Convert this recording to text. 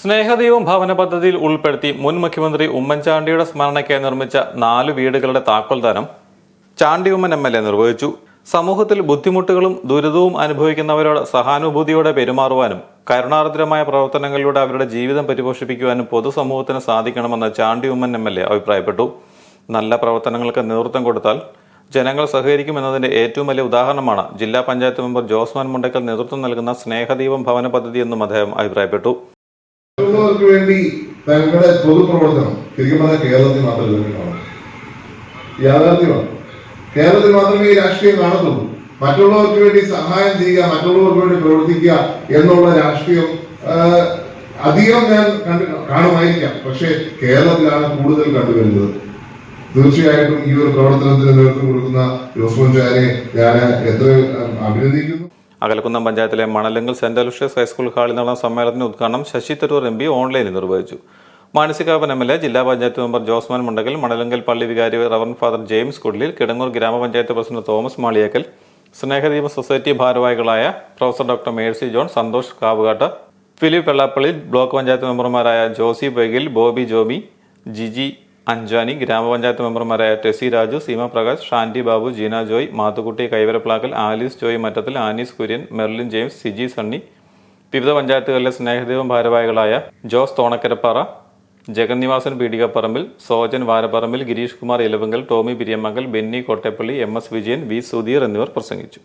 സ്നേഹദൈവം ഭവന പദ്ധതിയിൽ ഉൾപ്പെടുത്തി മുൻ മുഖ്യമന്ത്രി ഉമ്മൻചാണ്ടിയുടെ സ്മരണയ്ക്കായി നിർമ്മിച്ച നാല് വീടുകളുടെ താക്കോൽദാനം Chandy Oommen M L A നിർവഹിച്ചു. സമൂഹത്തിൽ ബുദ്ധിമുട്ടുകളും ദുരിതവും അനുഭവിക്കുന്നവരോട് സഹാനുഭൂതിയോടെ പെരുമാറുവാനും കരുണാർദ്രമായ പ്രവർത്തനങ്ങളിലൂടെ അവരുടെ ജീവിതം പരിപോഷിപ്പിക്കുവാനും പൊതുസമൂഹത്തിന് സാധിക്കണമെന്ന് Chandy Oommen M L A അഭിപ്രായപ്പെട്ടു. നല്ല പ്രവർത്തനങ്ങൾക്ക് നേതൃത്വം കൊടുത്താൽ ജനങ്ങൾ സഹകരിക്കുമെന്നതിന്റെ ഏറ്റവും വലിയ ഉദാഹരണമാണ് ജില്ലാ പഞ്ചായത്ത് മെമ്പർ ജോസ്മാൻ മുണ്ടക്കൽ നേതൃത്വം നൽകുന്ന സ്നേഹദീപം ഭവന പദ്ധതി എന്നും അദ്ദേഹം അഭിപ്രായപ്പെട്ടു. മറ്റുള്ളവർക്ക് വേണ്ടി തങ്ങളുടെ പൊതുപ്രവർത്തനം. ശരിക്കും പറഞ്ഞാൽ കേരളത്തിൽ മാത്രമേ കാണൂ യാഥാർത്ഥ്യമാണ്. കേരളത്തിൽ മാത്രമേ ഈ രാഷ്ട്രീയം കാണത്തുള്ളൂ. മറ്റുള്ളവർക്ക് വേണ്ടി സഹായം ചെയ്യുക മറ്റുള്ളവർക്ക് വേണ്ടി പ്രവർത്തിക്കുക എന്നുള്ള രാഷ്ട്രീയം അധികം ഞാൻ കണ്ടു കാണുമായിരിക്കാം. പക്ഷേ കേരളത്തിലാണ് കൂടുതൽ കണ്ടുവരുന്നത്. തീർച്ചയായിട്ടും ഈ ഒരു പ്രവർത്തനത്തിന് നേതൃത്വം കൊടുക്കുന്ന ജോസ് ചാരെ ഞാൻ എത്ര അഭിനന്ദിക്കുന്നു. അകലക്കുന്നം പഞ്ചായത്തിലെ മണലങ്കൽ സെന്റ് അലുഷ്യസ് ഹൈസ്കൂൾ ഹാളിൽ നടന്ന സമ്മേളനത്തിന്റെ ഉദ്ഘാടനം ശശി തരൂർ എം പി ഓൺലൈനിൽ നിർവഹിച്ചു. മാനസികാപൻ എം എൽ എ ജില്ലാ പഞ്ചായത്ത് മെമ്പർ ജോസ്മാൻ മുണ്ടകൽ മണലങ്കൽ പള്ളി വികാരി reverend father James Kudlil Kidangoor ഗ്രാമപഞ്ചായത്ത് president Thomas Maliyekkal Snehadeepa society ഭാരവാഹികളായ professor doctor Mercy John Santhosh Kavukattu Philip Vellappally block panchayat മെമ്പർമാരായ ജോസി ബൈഗിൽ ബോബി ജോബി ജിജി അഞ്ചാനി ഗ്രാമപഞ്ചായത്ത് മെമ്പർമാരായ Tessy Raju Seema Prakash Shanty Babu Jeena Joy Mathukutty Kaivaraplackal Alice Joy Mattathil Annies Kurian Merlin James Siji Sunny വിവിധ പഞ്ചായത്തുകളിലെ സ്നേഹദൈവം ഭാരവാഹികളായ Jose Thonakkarappara Jagannivasan Peedikaparambil Sojan Varaparambil Girish Kumar Elavankal Tomy Piriyammankal Benny Kottepally M S Vijayan V Sudheer എന്നിവർ പ്രസംഗിച്ചു.